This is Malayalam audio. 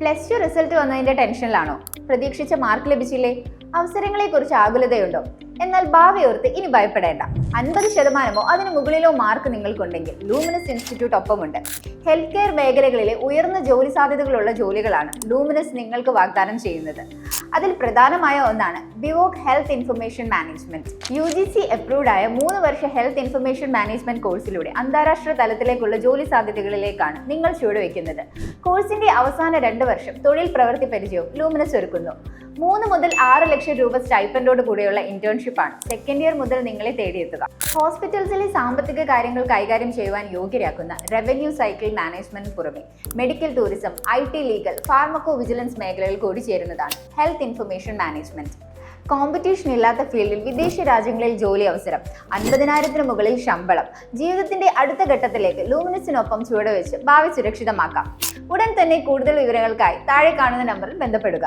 പ്ലസ് ടു റിസൾട്ട് വന്നതിന്റെ ടെൻഷനിലാണോ പ്രതീക്ഷിച്ച മാർക്ക് ലഭിച്ചില്ലേ? അവസരങ്ങളെക്കുറിച്ച് ആകുലതയുണ്ടോ? എന്നാൽ ഭാവി ഓർത്ത് ഇനി ഭയപ്പെടേണ്ട. അൻപത് ശതമാനമോ അതിന് മുകളിലോ മാർക്ക് നിങ്ങൾക്കുണ്ടെങ്കിൽ ലൂമിനസ് ഇൻസ്റ്റിറ്റ്യൂട്ട് ഒപ്പമുണ്ട്. ഹെൽത്ത് കെയർ മേഖലകളിലെ ഉയർന്ന ജോലി സാധ്യതകളുള്ള ജോലികളാണ് ലൂമിനസ് നിങ്ങൾക്ക് വാഗ്ദാനം ചെയ്യുന്നത്. അതിൽ പ്രധാനമായ ഒന്നാണ് B Voc health information management. U G C approved ആയ മൂന്ന് വർഷ ഹെൽത്ത് ഇൻഫർമേഷൻ മാനേജ്മെന്റ് കോഴ്സിലൂടെ അന്താരാഷ്ട്ര തലത്തിലേക്കുള്ള ജോലി സാധ്യതകളിലേക്കാണ് നിങ്ങൾ ചുവടുവെക്കുന്നത്. കോഴ്സിന്റെ അവസാന രണ്ട് വർഷം തൊഴിൽ പ്രവൃത്തി പരിചയവും ലൂമിനസ് ഒരുക്കുന്നു. മൂന്ന് മുതൽ ആറ് ലക്ഷം രൂപ സ്റ്റൈപ്പൻഡോട് കൂടിയുള്ള ഇന്റേൺഷിപ്പ് ആണ്. സെക്കൻഡ് ഇയർ മുതൽ നിങ്ങളെ തേടിയെത്തുക. ഹോസ്പിറ്റൽസിലെ സാമ്പത്തിക കാര്യങ്ങൾ കൈകാര്യം ചെയ്യുവാൻ യോഗ്യരാക്കുന്ന റവന്യൂ സൈക്കിൾ മാനേജ്മെന്റ് പുറമെ medical tourism I T legal pharmacovigilance മേഖലയിൽ കൂടി ചേരുന്നതാണ് ഹെൽത്ത് ഇൻഫർമേഷൻ മാനേജ്മെന്റ് കോമ്പറ്റീഷൻ ഇല്ലാത്ത ഫീൽഡിൽ വിദേശ രാജ്യങ്ങളിൽ ജോലി അവസരം അൻപതിനായിരത്തിന് മുകളിൽ ശമ്പളം ജീവിതത്തിന്റെ അടുത്ത ഘട്ടത്തിലേക്ക് ലൂമിനസിനൊപ്പം ചുവടുവെച്ച് ഭാവി സുരക്ഷിതമാക്കാം. ഉടൻ തന്നെ കൂടുതൽ വിവരങ്ങൾക്കായി താഴെ കാണുന്ന നമ്പറിൽ ബന്ധപ്പെടുക.